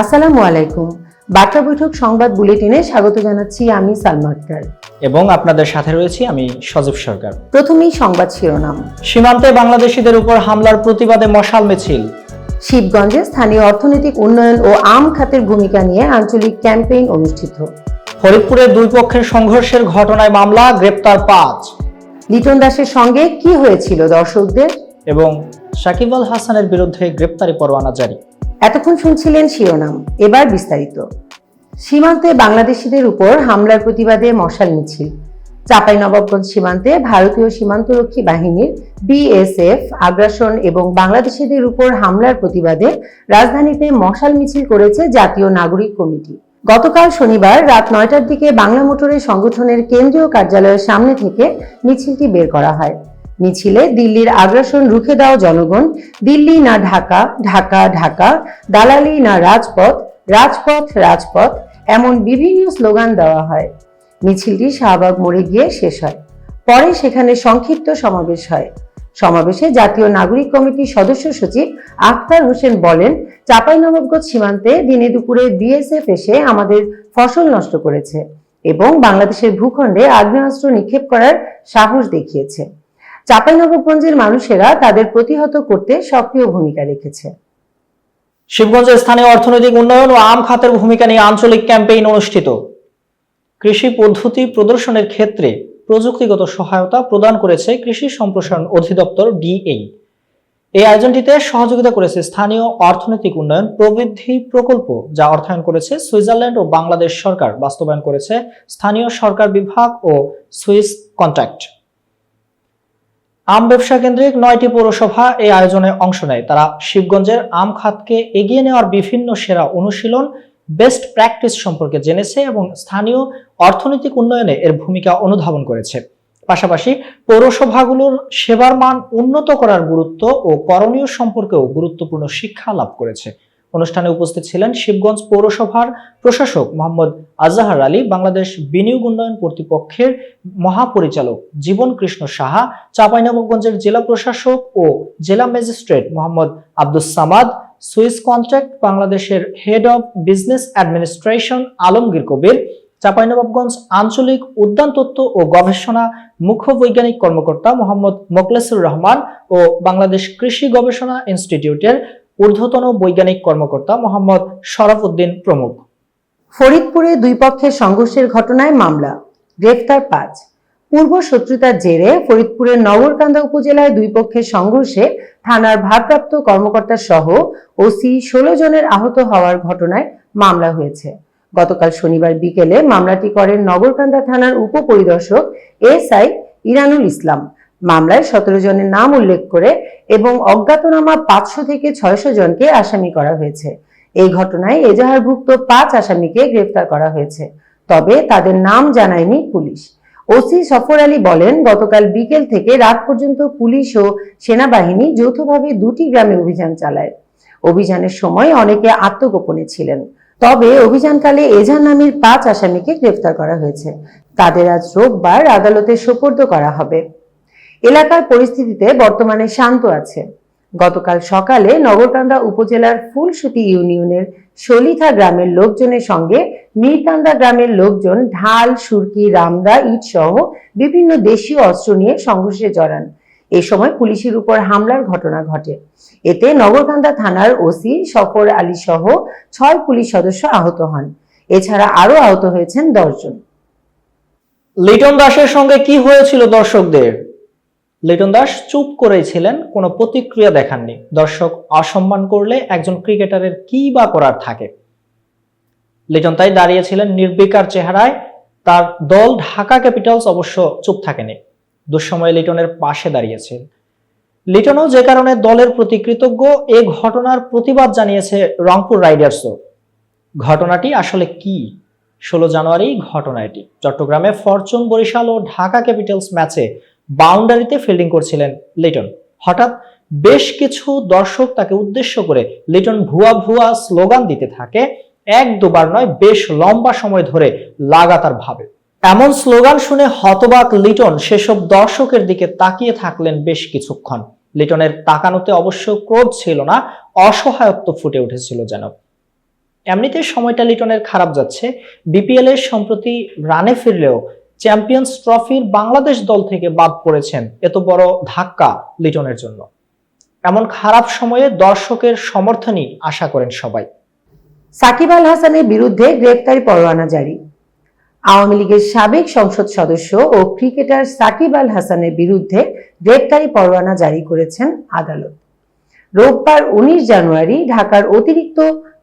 আসসালামু আলাইকুম। বার্তা বৈঠক সংবাদ বুলেটিনে স্বাগত জানাচ্ছি আমি সালমা আক্তার। এবং আপনাদের সাথে রয়েছি আমি সজীব সরকার। প্রথমেই সংবাদ শিরোনাম। সীমান্তে বাংলাদেশিদের উপর হামলার প্রতিবাদে মশাল মিছিল। শিবগঞ্জে স্থানীয় অর্থনৈতিক উন্নয়ন ও আম খাতের ভূমিকা নিয়ে আঞ্চলিক ক্যাম্পেইন অনুষ্ঠিত। ফরিদপুরে দুই পক্ষের সংঘর্ষের ঘটনায় মামলা গ্রেপ্তার পাঁচ। লিটন দাসের সঙ্গে কি হয়েছিল দর্শকদের? এবং সাকিব আল হাসানের বিরুদ্ধে গ্রেপ্তারি পরোয়ানা জারি। এতক্ষণ শুনছিলেন শিরোনাম এবার বিস্তারিত। সীমান্তে বাংলাদেশিদের উপর হামলার প্রতিবাদে মশাল মিছিল। চাঁপাইনবাবগঞ্জ সীমান্তে ভারতীয় সীমান্তরক্ষী বাহিনীর বিএসএফ আগ্রাসন এবং বাংলাদেশিদের উপর হামলার প্রতিবাদে রাজধানীতে মশাল মিছিল করেছে জাতীয় নাগরিক কমিটি। গতকাল শনিবার রাত নয়টার দিকে বাংলা মোটরের সংগঠনের কেন্দ্রীয় কার্যালয়ের সামনে থেকে মিছিলটি বের করা হয়। মিছিলে দিল্লির আগ্রাসন রুখে দাও জনগণ, দিল্লি না ঢাকা ঢাকা ঢাকা, দালালি না রাজপথ রাজপথ রাজপথ, এমন বিভিন্ন স্লোগান দেওয়া হয়। মিছিলটি শাহবাগ মোড়ে গিয়ে শেষ হয়। পরে সেখানে সংক্ষিপ্ত সমাবেশ হয়। সমাবেশে জাতীয় নাগরিক কমিটির সদস্য সচিব আখতার হোসেন বলেন, চাঁপাইনবাবগঞ্জ সীমান্তে দিনে দুপুরে বিএসএফ এসে আমাদের ফসল নষ্ট করেছে এবং বাংলাদেশের ভূখণ্ডে আগ্নেয়াস্ত্র নিক্ষেপ করার সাহস দেখিয়েছে। চাঁপাইনবাবগঞ্জের মানুষেরা তাদের প্রতিহত করতে সক্রিয় ভূমিকা রেখেছে। শিবগঞ্জের স্থানীয় অর্থনৈতিক উন্নয়ন ও আম খাতের ভূমিকা নিয়ে আঞ্চলিক ক্যাম্পেইন অনুষ্ঠিত। কৃষি পদ্ধতি প্রদর্শনের ক্ষেত্রে প্রযুক্তিগত সহায়তা প্রদান করেছে কৃষি সম্প্রসারণ অধিদপ্তর ডিএই এই আয়োজনটিতে সহযোগিতা করেছে স্থানীয় অর্থনৈতিক উন্নয়ন প্রবৃদ্ধি প্রকল্প, যা অর্থায়ন করেছে সুইজারল্যান্ড ও বাংলাদেশ সরকার, বাস্তবায়ন করেছে স্থানীয় সরকার বিভাগ ও সুইস কন্ট্রাক্ট। আম ব্যবসা কেন্দ্রিক নয়টি পৌরসভা এই আয়োজনে অংশ নেয়। তারা শিবগঞ্জের আম খাতকে এগিয়ে নেওয়ার বিভিন্ন সেরা অনুশীলন বেস্ট প্র্যাকটিস সম্পর্কে জেনেছে এবং স্থানীয় অর্থনৈতিক উন্নয়নে এর ভূমিকা অনুধাবন করেছে। পাশাপাশি পৌরসভাগুলোর সেবার মান উন্নত করার গুরুত্ব ও করণীয় সম্পর্কেও গুরুত্বপূর্ণ শিক্ষা লাভ করেছে। অনুষ্ঠানে উপস্থিত ছিলেন শিবগঞ্জ পৌরসভার প্রশাসক মোহাম্মদ আজাহার আলী, বাংলাদেশ বিনিয়োগ উন্নয়ন কর্তৃপক্ষের মহাপরিচালক জীবন কৃষ্ণ সাহা, চাঁপাইনবাবগঞ্জের জেলা প্রশাসক ও জেলা magistrate Mohammad Abdus Samad Swiss contract বাংলাদেশের head of business administration Alamgir Kabir, Chapainawabganj আঞ্চলিক উদ্যান তত্ত্ব ও গবেষণা মুখ্য বৈজ্ঞানিক কর্মকর্তা মোহাম্মদ মোকলেসুর রহমান ও বাংলাদেশ কৃষি গবেষণা ইনস্টিটিউটের ঊর্ধ্বতন বৈজ্ঞানিক কর্মকর্তা মোহাম্মদ শরফ উদ্দিন প্রমুখ। ফরিদপুরে দুই পক্ষের সংঘর্ষের ঘটনায় মামলা গ্রেফতার পাঁচ। পূর্ব শত্রুতার জেরে ফরিদপুরের নগরকান্দা উপজেলায় দুই পক্ষের সংঘর্ষে থানার ভারপ্রাপ্ত কর্মকর্তা সহ ওসি ষোলো জনের আহত হওয়ার ঘটনায় মামলা হয়েছে। গতকাল শনিবার বিকেলে মামলাটি করেন নগরকান্দা থানার উপপরিদর্শক এসআই ইরানুল ইসলাম। মামলায় সতেরো জনের নাম উল্লেখ করে এবং অজ্ঞাতনামা পাঁচশো থেকে ছয়শো জনকে আসামি করা হয়েছে। এই ঘটনায় এজাহারভুক্ত পাঁচ আসামিকে গ্রেফতার করা হয়েছে, তবে তাদের নাম জানায়নি পুলিশ। ওসি সফর আলী বলেন, গতকাল বিকেল থেকে রাত পর্যন্ত পুলিশ ও সেনাবাহিনী যৌথভাবে দুটি গ্রামে অভিযান চালায়। অভিযানের সময় অনেকে আত্মগোপনে ছিলেন। তবে অভিযানকালে এজাহার নামের পাঁচ আসামিকে গ্রেফতার করা হয়েছে। তাদের আজ রোববার আদালতে সোপর্দ করা হবে। এলাকার পরিস্থিতিতে বর্তমানে শান্ত আছে। গতকাল সকালে নগরকান্দা উপজেলার ফুলসুতি ইউনিয়নের শলিথা গ্রামের লোকজনের সঙ্গে মিরকান্দা গ্রামের লোকজন ঢাল, সুরকি, রামদা, ইট সহ বিভিন্ন দেশীয় অস্ত্র নিয়ে সংঘর্ষে জড়ান। এ সময় পুলিশের উপর হামলার ঘটনা ঘটে। এতে নগরকান্দা থানার ওসি সফর আলী সহ ছয় পুলিশ সদস্য আহত হন। এছাড়া আরও আহত হয়েছেন দশজন। লিটন দাসের সঙ্গে কি হয়েছিল দর্শকদের? লিটন দাস চুপ করেছিলেন কোনো প্রতিক্রিয়া দেখাননি। দর্শক অসম্মান করলে একজন ক্রিকেটারের কি বা করার থাকে? লিটন তাই দাঁড়িয়েছিলেন নির্বিকার চেহারায়, তার দল ঢাকা ক্যাপিটালস অবশ্য চুপ থাকেনি। দুঃসময়ে লিটনের পাশে দাঁড়িয়েছে। লিটনও যে কারণে দলের প্রতি কৃতজ্ঞ, এ ঘটনার প্রতিবাদ জানিয়েছে রংপুর রাইডার্সও। ঘটনাটি আসলে কি? ষোলো জানুয়ারি ঘটনা এটি। চট্টগ্রামে ফরচুন বরিশাল ও ঢাকা ক্যাপিটালস ম্যাচে বাউন্ডারিতে ফিল্ডিং করছিলেন লিটন। হঠাৎ বেশ কিছু দর্শক তাকে উদ্দেশ্য করে লিটন ভুয়া ভুয়া স্লোগান দিতে থাকে, এক দুবার নয়, বেশ লম্বা সময় ধরে লাগাতার ভাবে। এমন স্লোগান শুনে হতবাক লিটন সেসব দর্শকের দিকে তাকিয়ে থাকলেন বেশ কিছুক্ষণ। লিটনের তাকানোতে অবশ্য ক্রোধ ছিল না, অসহায়ত্ব ফুটে উঠেছিল যেন। এমনিতে সময়টা লিটনের খারাপ যাচ্ছে। বিপিএল এর সম্প্রতি রানে ফিরলেও চ্যাম্পিয়ন্স ট্রফির বাংলাদেশ দল থেকে বাদ পড়েছেন এত বড় ধাক্কা লিটনের জন্য। এমন খারাপ সময়ে দর্শকের সমর্থনই আশা করেন সবাই। সাকিব আল হাসানের বিরুদ্ধে গ্রেফতারি পরোয়ানা জারি। আওয়ামী লীগের সাবেক সংসদ সদস্য ও ক্রিকেটার সাকিব আল হাসানের বিরুদ্ধে গ্রেফতারি পরোয়ানা জারি করেছেন আদালত। রোববার উনিশ জানুয়ারি ঢাকার অতিরিক্ত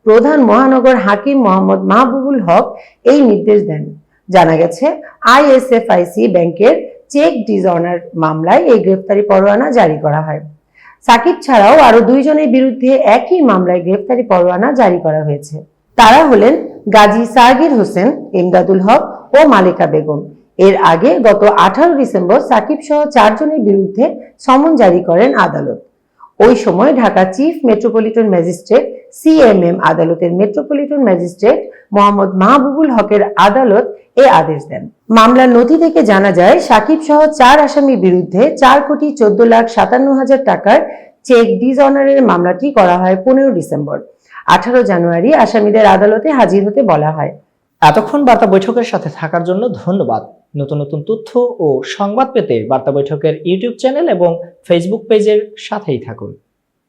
প্রধান মহানগর হাকিম মোহাম্মদ মাহবুবুল হক এই নির্দেশ দেন। জানা গেছে, আইএসএফআইসি ব্যাংকের চেক ডিজঅনার মামলায় এই গ্রেফতারি পরোয়ানা জারি করা হয়। সাকিব ছাড়াও আরও দুইজনের বিরুদ্ধে একই মামলায় গ্রেফতারি পরোয়ানা জারি করা হয়েছে। তারা হলেন গাজী সাগির হোসেন, ইমদাদুল হক ও মালিকা বেগম। এর আগে গত আঠারো ডিসেম্বর সাকিব সহ চারজনের বিরুদ্ধে সমন জারি করেন আদালত। ওই সময় Dhaka chief metropolitan magistrate CMM আদালতের মেট্রোপলিটন ম্যাজিস্ট্রেট মোহাম্মদ মাহবুবুল হকের আদালত এ আদেশ দেন। মামলার নথি থেকে জানা যায়, সাকিব সহ চার আসামির বিরুদ্ধে চার কোটি চোদ্দ লাখ সাতান্ন হাজার টাকার চেক ডিজঅনারের মামলাটি করা হয় পনেরো ডিসেম্বর। আঠারো জানুয়ারি আসামিদের আদালতে হাজির হতে বলা হয়। এতক্ষণ বার্তা বৈঠকের সাথে থাকার জন্য ধন্যবাদ। নতুন নতুন তথ্য ও সংবাদ পেতে বার্তা বৈঠকের ইউটিউব চ্যানেল এবং ফেসবুক পেজের সাথেই থাকুন।